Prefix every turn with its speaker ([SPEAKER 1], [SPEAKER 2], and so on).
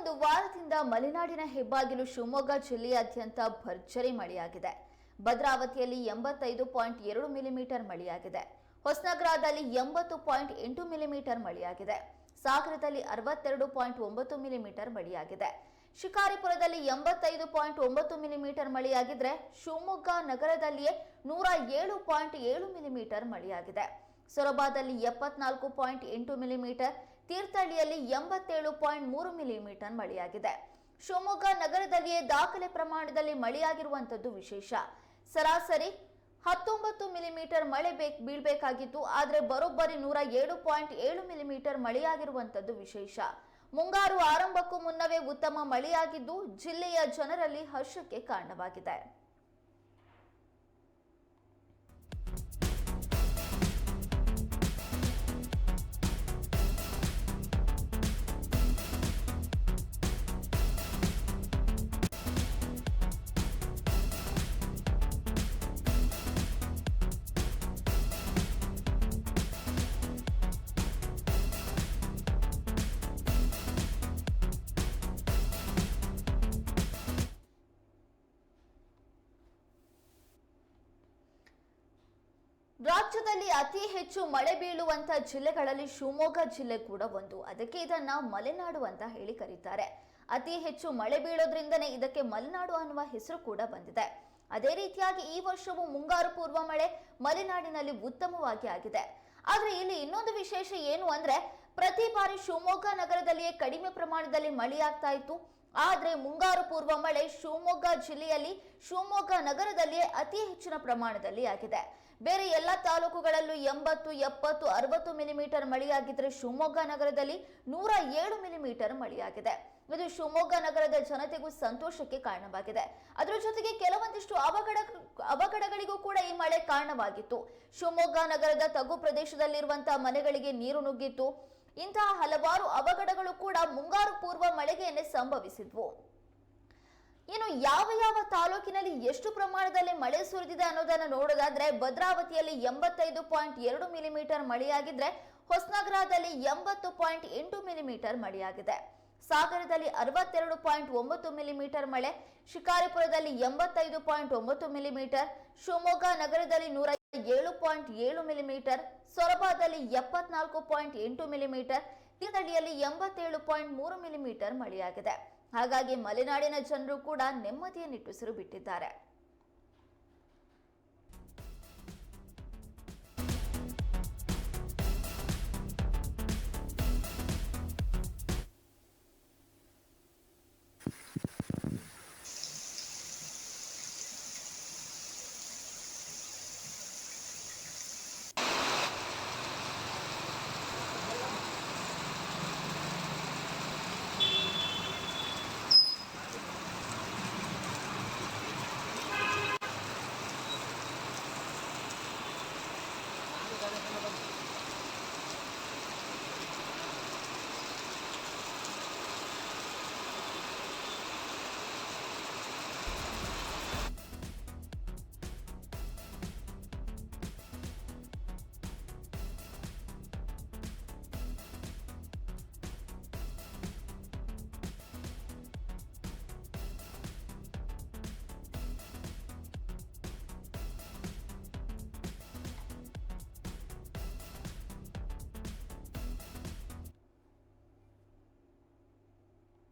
[SPEAKER 1] ಒಂದು ವಾರದಿಂದ ಮಲೆನಾಡಿನ ಹೆಬ್ಬಾಗಿಲು ಶಿವಮೊಗ್ಗ ಜಿಲ್ಲೆಯಾದ್ಯಂತ ಭರ್ಜರಿ ಮಳೆಯಾಗಿದೆ. ಭದ್ರಾವತಿಯಲ್ಲಿ ಎಂಬತ್ತೈದು ಪಾಯಿಂಟ್ ಎರಡು ಮಿಲಿಮೀಟರ್ ಮಳೆಯಾಗಿದೆ. ಹೊಸನಗರದಲ್ಲಿ ಎಂಬತ್ತು ಪಾಯಿಂಟ್ ಎಂಟು ಮಿಲಿಮೀಟರ್ ಮಳೆಯಾಗಿದೆ. ಸಾಗರದಲ್ಲಿ ಅರವತ್ತೆರಡು ಪಾಯಿಂಟ್ ಒಂಬತ್ತು ಮಿಲಿಮೀಟರ್ ಮಳೆಯಾಗಿದೆ. ಶಿಕಾರಿಪುರದಲ್ಲಿ ಎಂಬತ್ತೈದು ಪಾಯಿಂಟ್ ಒಂಬತ್ತು ಮಿಲಿಮೀಟರ್ ಮಳೆಯಾಗಿದ್ರೆ ಶಿವಮೊಗ್ಗ ನಗರದಲ್ಲಿಯೇ ನೂರ ಏಳು ಪಾಯಿಂಟ್ ಏಳು ಮಿಲಿಮೀಟರ್ ಮಳೆಯಾಗಿದೆ. ಸೊರಬಾದಲ್ಲಿ ಎಪ್ಪತ್ನಾಲ್ಕು ಪಾಯಿಂಟ್ ಎಂಟು ಮಿಲಿಮೀಟರ್, ತೀರ್ಥಹಳ್ಳಿಯಲ್ಲಿ ಎಂಬತ್ತೇಳು ಪಾಯಿಂಟ್ ಮೂರು ಮಿಲಿಮೀಟರ್ ಮಳೆಯಾಗಿದೆ. ಶಿವಮೊಗ್ಗ ನಗರದಲ್ಲಿಯೇ ದಾಖಲೆ ಪ್ರಮಾಣದಲ್ಲಿ ಮಳೆಯಾಗಿರುವಂತದ್ದು ವಿಶೇಷ. ಸರಾಸರಿ ಹತ್ತೊಂಬತ್ತು ಮಿಲಿಮೀಟರ್ ಮಳೆ ಬೇಕ್ ಬೀಳ್ಬೇಕಾಗಿತ್ತು, ಆದರೆ ಬರೋಬ್ಬರಿ ನೂರ ಏಳು ಪಾಯಿಂಟ್ ಏಳು ಮಿಲಿಮೀಟರ್ ಮಳೆಯಾಗಿರುವಂತದ್ದು ವಿಶೇಷ. ಮುಂಗಾರು ಆರಂಭಕ್ಕೂ ಮುನ್ನವೇ ಉತ್ತಮ ಮಳೆಯಾಗಿದ್ದು, ಜಿಲ್ಲೆಯ ಜನರಲ್ಲಿ ಹರ್ಷಕ್ಕೆ ಕಾರಣವಾಗಿದೆ. ರಾಜ್ಯದಲ್ಲಿ ಅತಿ ಹೆಚ್ಚು ಮಳೆ ಬೀಳುವಂತ ಜಿಲ್ಲೆಗಳಲ್ಲಿ ಶಿವಮೊಗ್ಗ ಜಿಲ್ಲೆ ಕೂಡ ಒಂದು. ಅದಕ್ಕೆ ಇದನ್ನ ಮಲೆನಾಡು ಅಂತ ಹೇಳಿ ಕರೀತಾರೆ. ಅತಿ ಹೆಚ್ಚು ಮಳೆ ಬೀಳೋದ್ರಿಂದನೇ ಇದಕ್ಕೆ ಮಲೆನಾಡು ಅನ್ನುವ ಹೆಸರು ಕೂಡ ಬಂದಿದೆ. ಅದೇ ರೀತಿಯಾಗಿ ಈ ವರ್ಷವೂ ಮುಂಗಾರು ಪೂರ್ವ ಮಳೆ ಮಲೆನಾಡಿನಲ್ಲಿ ಉತ್ತಮವಾಗಿ ಆಗಿದೆ. ಆದ್ರೆ ಇಲ್ಲಿ ಇನ್ನೊಂದು ವಿಶೇಷ ಏನು ಅಂದ್ರೆ, ಪ್ರತಿ ಬಾರಿ ಶಿವಮೊಗ್ಗ ನಗರದಲ್ಲಿಯೇ ಕಡಿಮೆ ಪ್ರಮಾಣದಲ್ಲಿ ಮಳೆಯಾಗ್ತಾ ಇತ್ತು. ಆದ್ರೆ ಮುಂಗಾರು ಪೂರ್ವ ಮಳೆ ಶಿವಮೊಗ್ಗ ಜಿಲ್ಲೆಯಲ್ಲಿ ಶಿವಮೊಗ್ಗ ನಗರದಲ್ಲಿಯೇ ಅತಿ ಹೆಚ್ಚಿನ ಪ್ರಮಾಣದಲ್ಲಿ ಆಗಿದೆ. ಬೇರೆ ಎಲ್ಲ ತಾಲೂಕುಗಳಲ್ಲೂ ಎಂಬತ್ತು, ಎಪ್ಪತ್ತು, ಅರವತ್ತು ಮಿಲಿಮೀಟರ್ ಮಳೆಯಾಗಿದ್ದರೆ ಶಿವಮೊಗ್ಗ ನಗರದಲ್ಲಿ ನೂರ ಏಳು ಮಿಲಿಮೀಟರ್ ಮಳೆಯಾಗಿದೆ. ಇದು ಶಿವಮೊಗ್ಗ ನಗರದ ಜನತೆಗೂ ಸಂತೋಷಕ್ಕೆ ಕಾರಣವಾಗಿದೆ. ಅದರ ಜೊತೆಗೆ ಕೆಲವೊಂದಿಷ್ಟು ಅವಘಡ, ಅವಘಡಗಳಿಗೂ ಕೂಡ ಈ ಮಳೆ ಕಾರಣವಾಗಿತ್ತು. ಶಿವಮೊಗ್ಗ ನಗರದ ತಗ್ಗು ಪ್ರದೇಶದಲ್ಲಿರುವಂತಹ ಮನೆಗಳಿಗೆ ನೀರು ನುಗ್ಗಿತ್ತು. ಇಂತಹ ಹಲವಾರು ಅವಘಡಗಳು ಕೂಡ ಮುಂಗಾರು ಪೂರ್ವ ಮಳೆಗೆಯನ್ನೇ ಸಂಭವಿಸಿದ್ವು. ಇನ್ನು ಯಾವ ಯಾವ ತಾಲೂಕಿನಲ್ಲಿ ಎಷ್ಟು ಪ್ರಮಾಣದಲ್ಲಿ ಮಳೆ ಸುರಿದಿದೆ ಅನ್ನೋದನ್ನ ನೋಡೋದಾದ್ರೆ, ಭದ್ರಾವತಿಯಲ್ಲಿ ಎಂಬತ್ತೈದು ಪಾಯಿಂಟ್ ಎರಡು ಮಿಲಿಮೀಟರ್ ಮಳೆಯಾಗಿದ್ರೆ, ಹೊಸನಗರದಲ್ಲಿ ಎಂಬತ್ತು ಪಾಯಿಂಟ್ ಎಂಟು ಮಿಲಿಮೀಟರ್ ಮಳೆಯಾಗಿದೆ. ಸಾಗರದಲ್ಲಿ ಅರವತ್ತೆರಡು ಪಾಯಿಂಟ್ ಒಂಬತ್ತು ಮಿಲಿಮೀಟರ್ ಮಳೆ, ಶಿಕಾರಿಪುರದಲ್ಲಿ ಎಂಬತ್ತೈದು ಪಾಯಿಂಟ್ ಒಂಬತ್ತು ಮಿಲಿಮೀಟರ್, ಶಿವಮೊಗ್ಗ ನಗರದಲ್ಲಿ ನೂರ ಏಳು ಪಾಯಿಂಟ್ ಏಳು ಮಿಲಿಮೀಟರ್, ಸೊರಬಾದಲ್ಲಿ ಎಪ್ಪತ್ನಾಲ್ಕು ಪಾಯಿಂಟ್ ಎಂಟು ಮಿಲಿಮೀಟರ್ ತೀರ್ಥಹಳ್ಳಿಯಲ್ಲಿ ಎಂಬತ್ತೇಳು ಪಾಯಿಂಟ್ ಮೂರು ಮಿಲಿಮೀಟರ್ ಮಳೆಯಾಗಿದೆ. ಹಾಗಾಗಿ ಮಲೆನಾಡಿನ ಜನರು ಕೂಡ ನೆಮ್ಮದಿಯ ನಿಟ್ಟುಸಿರು ಬಿಟ್ಟಿದ್ದಾರೆ